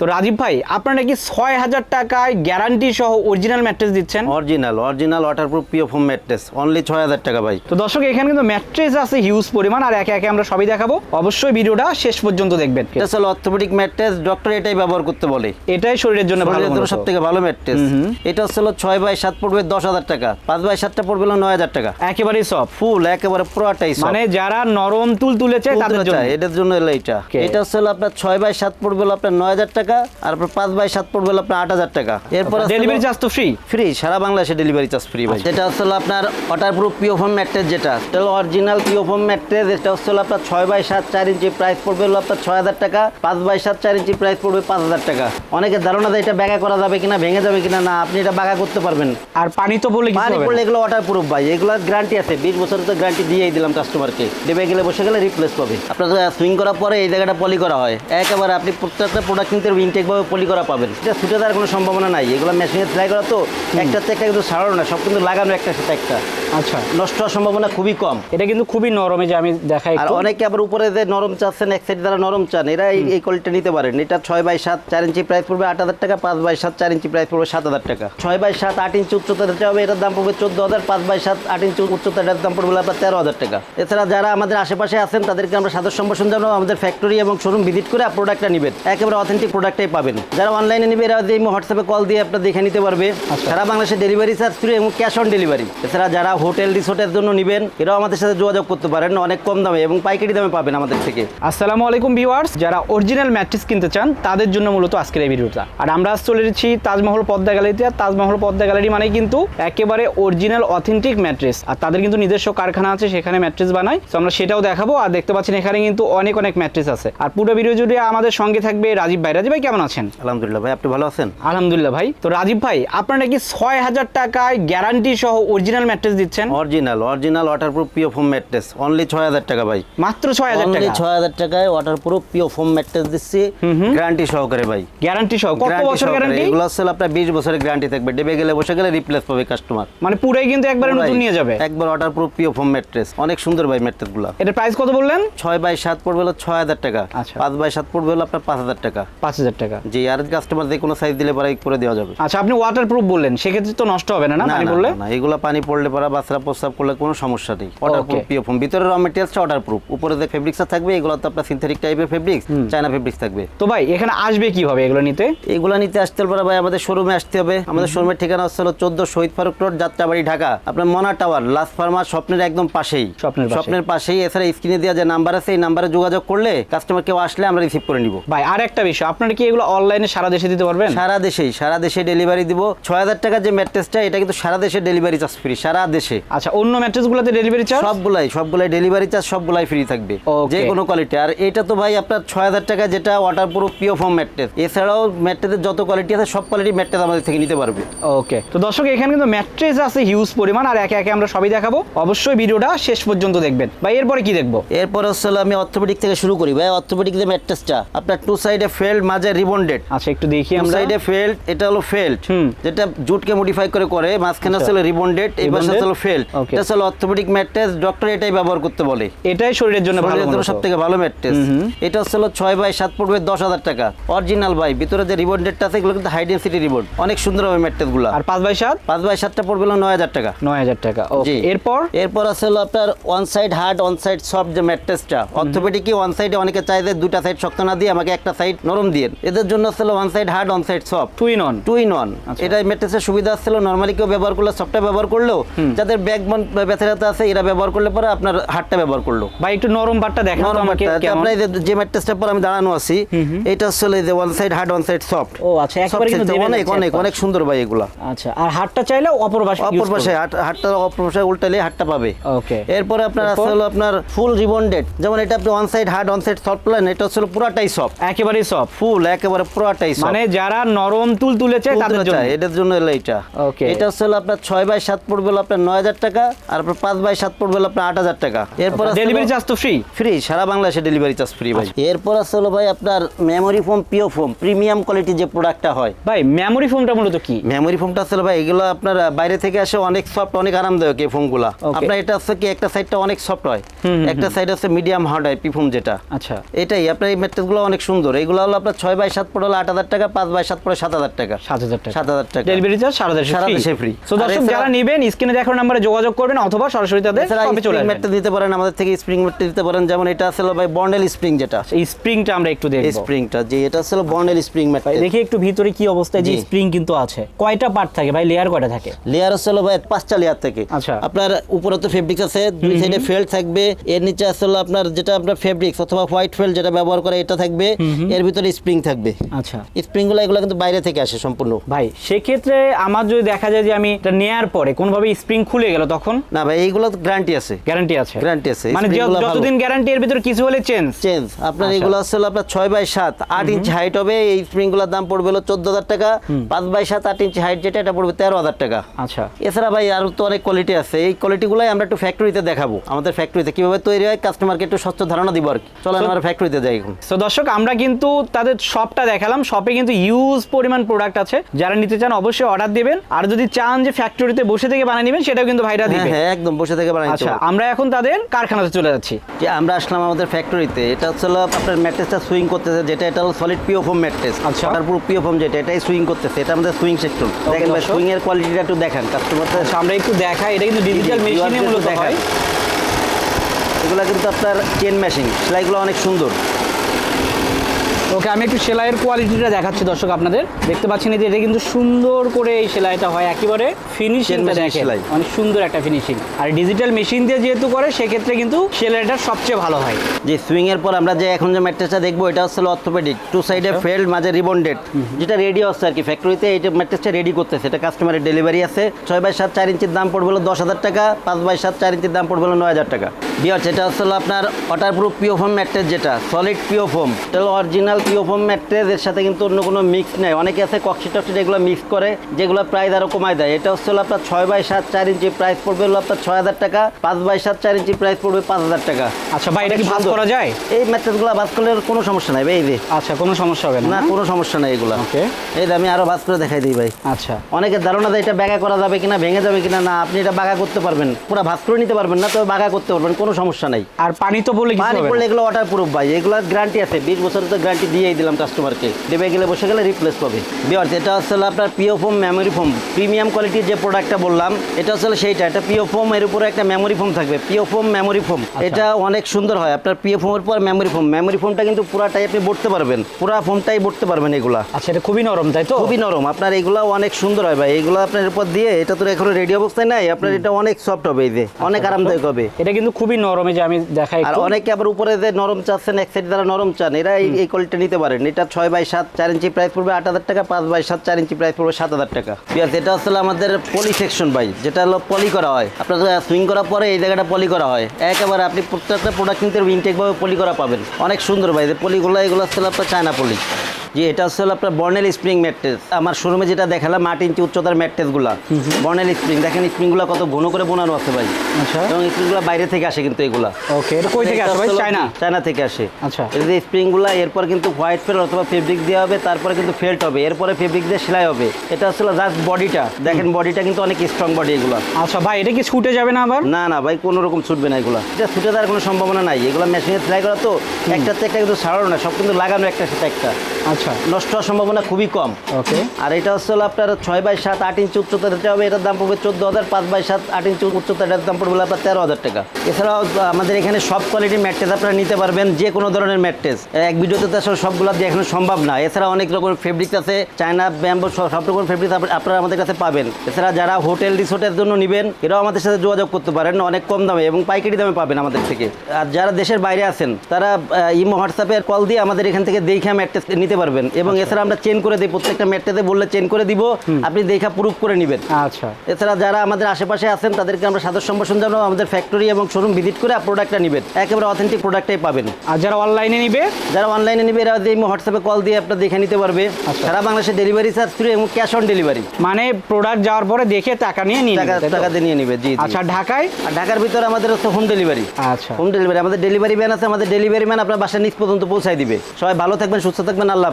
তো রাজীব ভাই আপনারা নাকি ছয় হাজার টাকায় গ্যারান্টি সহ অরিজিনাল ম্যাট্রেস দিচ্ছেন? Original original waterproof PU foam mattress only ছয় হাজার টাকা ভাই। তো দর্শক এখানে কিন্তু ম্যাট্রেস আছে হিউজ পরিমাণ আর একে একে আমরা সবই দেখাবো। অবশ্যই ভিডিওটা শেষ পর্যন্ত দেখবেন। এটা অর্থোপেডিক ম্যাট্রেস ডক্টর এটাই ব্যবহার করতে বলে। এটাই শরীরের জন্য ভালো। সব থেকে ভালো ম্যাট্রেস এটা হচ্ছে হলো ছয় বাই সাত পড়বে দশ হাজার টাকা পাঁচ বাই সাতটা পড়বে হলো নয় হাজার টাকা। একেবারেই সব ফুল একেবারে পুরোটাই মানে যারা নরম তুল তুলেছে তাদের জন্য। এটার জন্য এটা। এটা হচ্ছে হলো আপনার ছয় বাই সাত পড়বে হলো আপনার নয় হাজার টাকা আর আপনার পাঁচ বাই সাত পড়বে আপনার আট হাজার টাকা। এরপর ডেলিভারি চার্জ তো ফ্রি ফ্রি সারা বাংলাদেশে ডেলিভারি চার্জ ফ্রি ভাই। যেটা হচ্ছে হলো আপনার ওয়াটারপ্রুফ পিওফোম ম্যাট্রেস যেটা। এটা হলো অরিজিনাল পিওফোম ম্যাট্রেস এটা হচ্ছে আপনার ছয় বাই সাত চার ইঞ্চি প্রাইস পড়বে হলো আপনার ছয় হাজার টাকা। পাঁচ বাই সাত চার ইঞ্চি প্রাইস পড়বে পাঁচ হাজার টাকা। অনেকের ধারণা দেয় এটা ব্যাগা করা যাবে কিনা ভেঙে যাবে কিনা না আপনি এটা বাগা করতে পারবেন। আর পানি তো বলে পানি পড়লে। এগুলো ওয়াটারপ্রুফ ভাই এগুলোর গ্যারান্টি আছে। বিশ বছরের তো গ্যারান্টি দিয়েই দিলাম কাস্টমারকে দেবে গেলে বসে গেলে রিপ্লেস পাবে। আপনার সুইং করার পরে এই জায়গাটা পলি করা হয়। একেবারে আপনি প্রত্যেকটা প্রোডাক্ট কিনতে ইনটেকভাবে পলি করা পাবেন। এটা ছুটে দেওয়ার কোনো সম্ভাবনা নাই। এগুলো মেশিনে সেলাই করা তো একটা থেকে একটা কিন্তু সারানো না সব কিন্তু লাগানো একটা সাথে একটা। আচ্ছা নষ্ট হওয়ার সম্ভাবনা খুবই কম। এটা কিন্তু খুবই নরম যে আমি দেখাই আর অনেকে আবার উপরে যে নরম চাচ্ছেন এক সাইড যারা নরম চান এরা এই- কোয়ালিটি নিতে পারেন। এটা ছয় বাই সাত চার ইঞ্চি প্রাইস পড়বে আট হাজার টাকা পাঁচ বাই সাত চার ইঞ্চি প্রাইস পড়বে সাত হাজার টাকা। ছয় বাই সাত আট ইঞ্চি উচ্চতা দিতে হবে এটার দাম পড়বে চোদ্দ হাজার পাঁচ বাই সাত আট ইঞ্চি উচ্চতা এটার দাম পড়বে আপনার তেরো হাজার টাকা। এছাড়া যারা আমাদের আশেপাশে আছেন তাদেরকে আমরা সাদর সম্ভাষণ জানাব আমাদের ফ্যাক্টরি এবং শোরুম ভিজিট করে প্রোডাক্টটা নেবেন। একেবারে অথেন্টিক প্রোডাক্টটাই পাবেন। যারা অনলাইনে নেবে এরা হোয়াটসঅ্যাপে কল দিয়ে আপনার দেখে নিতে পারবে। সারা বাংলাদেশে ডেলিভারি চার্জ ফ্রি এবং ক্যাশ অন ডেলিভারি এছাড়া যারা হোটেল রিসোর্টের জন্য নেবেন এরাও আমাদের সাথে যোগাযোগ করতে পারেন অনেক কম দামে এবং পাইকারি দামে পাবেন আমাদের থেকে। আসসালামু আলাইকুম ভিউয়ার্স যারা অরিজিনাল ম্যাট্রিক্স কিনতে চান তাদের জন্য মূলত আজকের এই ভিডিওটা। আর আমরা আজ চলে এসেছি তাজমহল পদ্মা গ্যালারিতে আর তাজমহল পদ্মা গ্যালারি মানে কিন্তু একেবারে অরিজিনাল অথেন্টিক ম্যাট্রেস আর তাদের কিন্তু নিজস্ব কারখানা আছে সেখানে ম্যাট্রেস বানায় তো আমরা সেটাও দেখাবো আর দেখতে পাচ্ছেন এখানে কিন্তু অনেক অনেক ম্যাট্রেস আছে। আর পুরো ভিডিও জুড়ে আমাদের সঙ্গে থাকবে রাজীব ভাই। রাজীব ভাই কেমন আছেন? আলহামদুলিল্লাহ ভাই আপনি ভালো আছেন? আলহামদুলিল্লাহ ভাই। তো রাজীব ভাই আপনারা নাকি ছয় হাজার টাকায় গ্যারান্টি সহ অরিজিনাল ম্যাট্রেস দিচ্ছেন? Original original waterproof PU foam mattress only ছয় হাজার টাকা ভাই। মাত্র ছয় হাজার টাকা? ছয় হাজার টাকায় ওয়াটারপ্রুফ পিও ফোম ম্যাট্রেস দিচ্ছি। গ্যারান্টি সহকারে ভাই। গ্যারান্টি সহ কত বছর গ্যারান্টি এগুলো হচ্ছে আপনার বিশ বছরের গ্যারান্টি থাকবে। ডেবে গেলে বসে গেলে রিপ্লেস পাবে কাস্টমার মানে পুরাই কিন্তু একবারে নতুন নিয়ে যাবে। একবার ওয়াটারপ্রুফ পিও ফোম ম্যাট্রেস অনেক সুন্দর ভাই ম্যাট্রেসগুলো। এটার প্রাইস কত বললেন? ছয় বাই সাত পড়বে হলো ছয় হাজার টাকা। আচ্ছা। পাঁচ বাই সাত পড়বে হলো আপনার পাঁচ হাজার টাকা। পাঁচ হাজার টাকা। জি আর কাস্টমার যে কোনো সাইজ দিলে পরে করে দেওয়া যাবে। আচ্ছা আপনি ওয়াটার প্রুফ বললেন। সেক্ষেত্রে তো নষ্ট হবে না না? পানি পড়লে? না এগুলো পানি পড়লে পরে বাচ্চারা প্রস্রাব করলে কোনো সমস্যা নেই। ওয়াটারপ্রুফ পিও ফোম ভিতরে র মেটেরিয়ালসটা ওয়াটারপ্রুফ উপরে যে ফেব্রিক্সটা থাকবে এগুলো তো আপনার সিনথেটিক টাইপের ফেব্রিক্স চায়না ফেব্রিক্স থাকবে। তো ভাই এখানে আসবে কীভাবে এগুলো নিতে? এগুলো নিতে আসতে পারে ভাই আমাদের শোরুমে আসতে হবে। আমাদের শোরুমের ঠিকানা হচ্ছে হলো চোদ্দ শহীদ ফারুক রোড যাত্রাবাড়ি ঢাকা। আপনার মনা টাওয়ার লাস্ট ফার্মার স্বপ্নের একদম পাশেই। স্বপ্নের স্বপ্নের পাশেই। এছাড়া স্ক্রিনে দেওয়া যে নাম্বার আছে এই নাম্বারে যোগাযোগ করলে কাস্টমার কেউ আসলে আমরা রিসিভ করে নিব। ভাই আর একটা বিষয় আপনারা কি এগুলো অনলাইনে সারা দেশে দিতে পারবেন? সারা দেশেই সারা দেশে ডেলিভারি দিব। ছয় হাজার টাকার যে ম্যাট্রেসটা এটা কিন্তু সারা দেশে ডেলিভারি চার্জ ফ্রি সারা দেশে। আচ্ছা অন্য ম্যাট্রেসগুলোতে ডেলিভারি চার্জ সবগুলাই সবগুলাই ডেলিভারি চার্জ সবগুলাই ফ্রি থাকবে। যে কোনো কোয়ালিটি আর এটা তো ভাই আপনার ছয় হাজার টাকা যেটা ওয়াটারপ্রুফ পিও ফোম ম্যাট্রেস। এছাড়াও ম্যাট্রেসের যত কোয়ালিটি আছে সব কোয়ালিটি ম্যাট্রেস আমাদের থেকে নিতে পারবে। ওকে তো দর্শক এখানে কিন্তু ম্যাট্রেস আছে হিউজ পরিমাণ আর একে একে আমরা সবই দেখাবো। অবশ্যই ভিডিওটা শেষ পর্যন্ত দেখবেন। ভাই এরপরে কি দেখব? এরপর হচ্ছে আমি অর্থোপেডিক থেকে শুরু করি। ভাই অর্থোপেডিক যে ম্যাট্রেসটা আপনার টু সাইডে ফেল্ড মাঝে রিবন্ডেড আচ্ছা একটু দেখি আমরা। সাইডে ফেল্ড এটা হলো ফেল্ড। যেটা জুটকে মডিফাই করে করে মাঝখানে হচ্ছে রিবন্ডেড এই পাশে ফেল্ড এটা হলো অর্থোপেডিক ম্যাট্রেস ডক্টর এটাই ব্যবহার করতে বলে। এটাই শরীরের জন্য ভালো জন্য মূলত। ভালো ম্যাট্রেস এটা হলো ছয় বাই সাত পড়বে দশ হাজার টাকা। অরিজিনাল ভাই ভিতরে যে রিবন্ডেডটা আছে এগুলো কিন্তু হাই ডেন্সিটি রিবন্ড অনেক সুন্দর হবে ম্যাট্রেসগুলো। আর পাঁচ বাই সাত? পাঁচ বাই সাতটা পড়বে হলো নয় হাজার টাকা। নয় হাজার টাকা ওকে এরপর? এরপর আছে হলো আপনার one side hard one side soft যে ম্যাট্রেসটা অর্থোপেডিকই ওয়ান সাইডে অনেকে চাই যে দুটা সাইড শক্ত না দিয়ে আমাকে একটা সাইড নরম দিয়ে। এদের জন্য হচ্ছে one side hard one side soft two in one two in. এটা ম্যাট্রেসের সুবিধা আসছিল নর্মালি কেউ ব্যবহার করলে সফটটা ব্যবহার করলেও যাদের ব্যাক ব্যথা আছে এরা ব্যবহার করলে পরে আপনার হাতটা ব্যবহার করল। ভাই একটু নরম বাটটা দেখান নরম আমাকে আপনার এই যে- ম্যাট্রেসটার পর আমি দাঁড়ানো আছি এটা আসলে যে one side hard one side soft ও আচ্ছা একবারে কিন্তু অনেক অনেক অনেক সুন্দর ভাই এগুলা। আচ্ছা আর হাতটা চাইলে অপর পাশে অপর পাশে হাট- হাটটা অপর পাশে উল্টালে হাটটা পাবে। ওকে এরপরে আপনার আছে হলো আপনার ফুল রিবন্ডেড যেমন এটা আপনি one side hard one side soft plan এটা হলো পুরাটাই সফট একেবারেই সব ফুল একেবারে পুরাটাই সফট মানে যারা নরম তুল তুলে চায় তাদের জন্য। এটার জন্য এটা। ওকে এটা হলো আপনার ছয় বাই সাত পড়বে হলো আপনার নয় হাজার টাকা আর আপনার পাঁচ বাই সাত পড়বে আপনার আট হাজার টাকা। এরপর ডেলিভারি চার্জ তো ফ্রি ফ্রি সারা বাংলাদেশে ডেলিভারি চার্জ ফ্রি ভাই। এরপর আছে হলো ভাই আপনার memory foam PU foam premium কোয়ালিটির যে প্রোডাক্টটা হয়। ভাই মেমোরি ফোনটা মূলত কি? মেমোরি ফোমটা আসলে ভাই এগুলো আপনার বাইরে থেকে আসে অনেক সফট অনেক আরামদায়ক এই ফোমগুলো. আপনার এটা হচ্ছে কি একটা সাইডটা অনেক সফট হয়। একটা সাইড হচ্ছে মিডিয়াম হার্ড হয় পি ফোম যেটা। আচ্ছা। এটাই আপনার এই ম্যাট্রেসগুলো অনেক সুন্দর। এগুলো হলো আপনার ছয় বাই সাত পড়ে হলো আট হাজার টাকা পাঁচ বাই সাত পড়ে সাত হাজার টাকা। সাত হাজার টাকা। সাত হাজার টাকা। ডেলিভারি চার্জ সারা দেশে সারা দেশে free। দর্শক যারা নেবেন স্ক্রিনে দেখানো নাম্বারে যোগাযোগ করবেন অথবা সরাসরি তাদের শপে চলে আসবেন ম্যাটটা দিতে পারেন আমাদের থেকে স্প্রিং ম্যাটটা দিতে পারেন। যেমন এটা আসলে ভাই বন্ডেল স্প্রিং যেটা। এই স্প্রিংটা আমরা একটু দেখব। স্প্রিংটা যে এটা আসলে বন্ডেল স্প্রিং ম্যাট ভাই দেখি একটু ভিতরে কি অবস্থায় যে স্প্রিং কিন্তু আছে। কয়টা পার্ট থাকে ভাই? লেয়ার কয়টা থাকে? লেয়ার আসলে ভাই পাঁচটা লেয়ার থেকে। আচ্ছা। আপনার উপরে তো ফেব্রিক আছে দুই সাইডে ফেল্ট থাকবে এর নিচে আসলে আপনার যেটা আপনার ফেব্রিক্স অথবা হোয়াইট ফেল্ট যেটা ব্যবহার করে এটা থাকবে এর ভিতরে স্প্রিং থাকবে। আচ্ছা। স্প্রিংগুলো এগুলো কিন্তু বাইরে থেকে আসে সম্পূর্ণ। ভাই সেক্ষেত্রে আমার যদি দেখা যায় যে আমি এটা নেয়ার পরে কোনোভাবে স্প্রিং খুলে গেল তখন? না ভাই এইগুলো গ্যারান্টি আছে। গ্যারান্টি আছে। গ্যারান্টি আছে। মানে। যতদিন গ্যারান্টি এর ভিতরে কিছু হলে চেঞ্জ চেঞ্জ আপনার আচ্ছা। এগুলো আসলে আপনার ছয় বাই সাত। আট ইঞ্চি হাইট হবে এই স্প্রিংগুলোর দাম পড়বে হলো চোদ্দ হাজার টাকা। পাঁচ বাই সাত আট ইঞ্চি হাইট যেটা এটা পড়বে তেরো হাজার টাকা। আচ্ছা। এছাড়া ভাই আরও তো অনেক কোয়ালিটি আছে। এই কোয়ালিটিগুলোই আমরা একটু ফ্যাক্টরিতে দেখাবো। আমাদের ফ্যাক্টরিতে কীভাবে তৈরি হয় কাস্টমারকে একটু স্বচ্ছ ধারণা দিব আর কি। চলেন আমরা ফ্যাক্টরিতে যাই এখন। তো দর্শক আমরা কিন্তু তাদের শপটা দেখালাম। শপে কিন্তু ইউজ পরিমাণ প্রোডাক্ট আছে। যারা নিতে চান অবশ্যই অর্ডার দিবেন। আর যদি চান যে ফ্যাক্টরিতে বসে থেকে বানিয়ে নেবেন সেটাও কিন্তু ভাইরা হ্যাঁ দিবে। হ্যাঁ একদম বসে থেকে বানাই আচ্ছা আমরা এখন তাদের কারখানাতে চলে যাচ্ছি। যে আমরা আসলাম আমাদের ফ্যাক্টরিতে এটা হচ্ছে আপনার ম্যাট্রেসটা সুইং করতেছে যেটা এটা হলো সলিড পিওফোম ম্যাট্রেস আচ্ছা। ওটার পুরো পিওফোম যেটা এটাই সুইং করতেছে এটা আমাদের সুইং সেকশন দেখেন ভাই সুইং এর কোয়ালিটিটা একটু দেখেন কাস্টমারদের আচ্ছা, আমরা একটু দেখাই এটা কিন্তু ডিজিটাল মেশিনে মূলত। হয়। এগুলো কিন্তু আপনার চেন মেশিন সেলাইগুলো অনেক সুন্দর। ওকে আমি একটু সেলাইয়ের কোয়ালিটিটা দেখাচ্ছি দর্শক আপনাদের। দেখতে পাচ্ছেন যে এটা কিন্তু সুন্দর করে এই সেলাইটা হয়। একেবারে ফিনিশিংটা সেলাই। অনেক সুন্দর একটা ফিনিশিং আর ডিজিটাল মেশিন দিয়ে যেহেতু করে সেক্ষেত্রে কিন্তু সেলাইটা সবচেয়ে ভালো হয়। যে সুইং এর পর আমরা যে এখন যে ম্যাট্রেসটা দেখব এটা হচ্ছে অর্থোপেডিক টু সাইডে ফেল্ড মাঝে রিবন্ডেড যেটা রেডি হচ্ছে আর কি। ফ্যাক্টরিতে এই ম্যাট্রেসটা রেডি করতেছে এটা কাস্টমারের ডেলিভারি আছে। ছয় বাই সাত চার ইঞ্চির দাম পড়বে হলো দশ হাজার টাকা। পাঁচ বাই সাত চার ইঞ্চির দাম পড়বে হলো নয় হাজার টাকা। বিয়ার এটা হচ্ছে আপনার waterproof PU PU foam mattress যেটা সলিড পিওফোম এটা হলো অরিজিনাল পিওফোম ম্যাট্রেস এর সাথে কিন্তু অন্য কোনো মিক্স নেই। অনেকে আছে কক্সি টক্সি এগুলো মিক্স করে যেগুলো প্রাইস আরও কমায় দেয়। এটা হচ্ছে হলো আপনার ছয় বাই সাত চার ইঞ্চি প্রাইস পড়বে হলো আপনার ছয় হাজার টাকা পাঁচ বাই সাত চার ইঞ্চি প্রাইস পড়বে পাঁচ হাজার টাকা। আচ্ছা ভাই এটা কি অনেক ভাঁজ করা যায়? এই ম্যাট্রেসগুলো ভাজ করলে কোনো সমস্যা নাই ভাই এই যে। আচ্ছা কোনো সমস্যা হবে না। কোনো সমস্যা নাই এগুলো। ওকে। এই আমি আরও ভাজ করে দেখাই দিই ভাই। আচ্ছা। অনেকের ধারণা দেয় এটা বাগা করা যাবে কিনা ভেঙে যাবে কিনা না আপনি এটা বাগা করতে পারবেন। পুরো ভাজ করে নিতে পারবেন না তবে বাগা করতে পারবেন কোনো সমস্যা নাই। আর পানি তো বলে পানি পড়লে এগুলো ওয়াটার প্রুফ ভাই। এগুলো গ্যারান্টি আছে। বিশ বছরের তো গ্যারান্টি দিয়েই দিলাম কাস্টমারকে দেবে গেলে বসে গেলে রিপ্লেস পাবে। বিয়ার্স এটা আসলে আপনার PU foam memory foam premium কোয়ালিটির যে প্রোডাক্টটা বললাম এটা আসলে সেইটা। এটা পিও ফোম এর উপরে একটা মেমোরি ফোম থাকবে। পিও ফোম মেমোরি ফোম এটা অনেক সুন্দর হয়। আপনার পিও ফোমের পর মেমোরি ফোম মেমোরি ফোমটা কিন্তু পুরাটাই আপনি বটতে পারবেন। পুরা ফোমটাই বটতে পারবেন এগুলা। আচ্ছা এটা খুবই নরম তাই তো? খুবই নরম। আপনার এগুলো অনেক সুন্দর হয় ভাই। এগুলো আপনার উপর দিয়ে এটা তো এখনও রেডি অবস্থায় নাই। আপনার এটা অনেক সফট হবে এই যে। অনেক আরামদায়ক হবে। এটা কিন্তু খুবই নরম এই যে আমি দেখাই আর অনেকে আবার উপরে যে নরম চাচ্ছেন এক সাইড যারা নরম চান এরা এই এই কোয়ালিটি নিতে পারেন। এটা ছয় বাই সাত, চার ইঞ্চি প্রাইস পড়বে আট হাজার টাকা, পাঁচ বাই সাত, চার ইঞ্চি প্রাইস পড়বে সাত হাজার টাকা। আছে এটা আসলে আমাদের পলি সেকশন ভাই, যেটা হলো পলি করা হয়। আপনার সুইং করার পরে এই জায়গাটা পলি করা হয়। একেবারে আপনি প্রত্যেকটা প্রোডাক্ট কিনতে ইনটেকভাবে পলি করা পাবেন। অনেক সুন্দর ভাই, যে পলিগুলো এগুলো আসলে আপনার চায়না পলি যে এটা হচ্ছে আপনার বর্নেল স্প্রিং ম্যাট্রেস। আমার শোরুমে যেটা দেখালাম আট ইঞ্চি উচ্চতার ম্যাট্রেসগুলো। বর্নেল স্প্রিং দেখেন স্প্রিংগুলো কত ঘন করে বোনানো আছে ভাই। আচ্ছা। এবং স্প্রিংগুলো বাইরে থেকে আসে কিন্তু এগুলা। ওকে এটা কই থেকে আসে ভাই? চায়না? চায়না থেকে আসে। আচ্ছা। এই যে স্প্রিংগুলো এরপর কিন্তু হোয়াইট ফেল অথবা ফেব্রিক দেওয়া হবে তারপরে কিন্তু ফেল্ট হবে এরপরে ফেব্রিক দিয়ে সেলাই হবে। এটা আসলে জাস্ট বডিটা দেখেন বডিটা কিন্তু অনেক স্ট্রং বডি এগুলো। আচ্ছা ভাই এটা কি ছুটে যাবে না আবার? না না ভাই কোনো রকম ছুটবে না এগুলো। এটা ছুটে দেওয়ার কোনো সম্ভাবনা নাই। এগুলো মেশিনে সেলাই করা তো একটাতে একটা কিন্তু সারানো না সব কিন্তু লাগানো একটা সাথে একটা। আচ্ছা। নষ্ট হওয়ার সম্ভাবনা খুবই কম। ওকে। আর এটা হচ্ছে হলো আপনার ছয় বাই সাত আট ইঞ্চি উচ্চতা দিতে হবে এটার দাম পড়বে চোদ্দ হাজার পাঁচ বাই সাত আট ইঞ্চি উচ্চতা এটার দাম পড়বে আপনার তেরো হাজার টাকা। এছাড়াও আমাদের এখানে সব কোয়ালিটির ম্যাট্রেস আপনারা নিতে পারবেন যে কোনো ধরনের ম্যাট্রেস এক ভিডিওতে তো আসলে সবগুলো দেখানো সম্ভব না। এছাড়া অনেক রকমের ফেব্রিক আছে চায়না ব্যাম্বো সব রকম ফেব্রিক আপনারা আমাদের কাছে পাবেন। এছাড়া যারা হোটেল রিসোর্টের জন্য নেবেন এরাও আমাদের সাথে যোগাযোগ করতে পারেন অনেক কম দামে এবং পাইকারি দামে পাবেন আমাদের থেকে। আর যারা দেশের বাইরে আছেন তারা ইমো হোয়াটসঅ্যাপে কল দিয়ে আমাদের এখান থেকে দেখে ম্যাট্রেস নিতে পারবেন। এবং এছাড়া আমরা চেন করে দিই প্রত্যেকটা ম্যাট্রেসে বললে চেন করে দিব আপনি দেখা প্রুফ করে নেবেন। আচ্ছা। এছাড়া যারা আমাদের আশেপাশে আছেন তাদেরকে আমরা সাদর সম্ভাষণ জানাব আমাদের ফ্যাক্টরি এবং শোরুম ভিজিট করে প্রোডাক্টটা নেবেন। একেবারে অথেন্টিক প্রোডাক্টটাই পাবেন। আর যারা অনলাইনে নিবে? যারা অনলাইনে নেবে এরা এই হোয়াটসঅ্যাপে কল দিয়ে আপনার দেখে নিতে পারবে। আচ্ছা। সারা বাংলাদেশে ডেলিভারি চার্জ ফ্রি এবং ক্যাশ অন ডেলিভারি মানে প্রোডাক্ট যাওয়ার পরে দেখে টাকা নিয়ে নিয়ে টাকা দিয়ে নিয়ে নেবে জি। আচ্ছা ঢাকায়? আর ঢাকার ভিতরে আমাদের হচ্ছে হোম ডেলিভারি আচ্ছা। হোম ডেলিভারি আমাদের ডেলিভারি ম্যান আছে আমাদের ডেলিভারি ম্যান আপনার বাসার নিচ পর্যন্ত পৌঁছায় দিবে। সবাই ভালো থাকবেন সুস্থ থাকবেন আল্লাহ।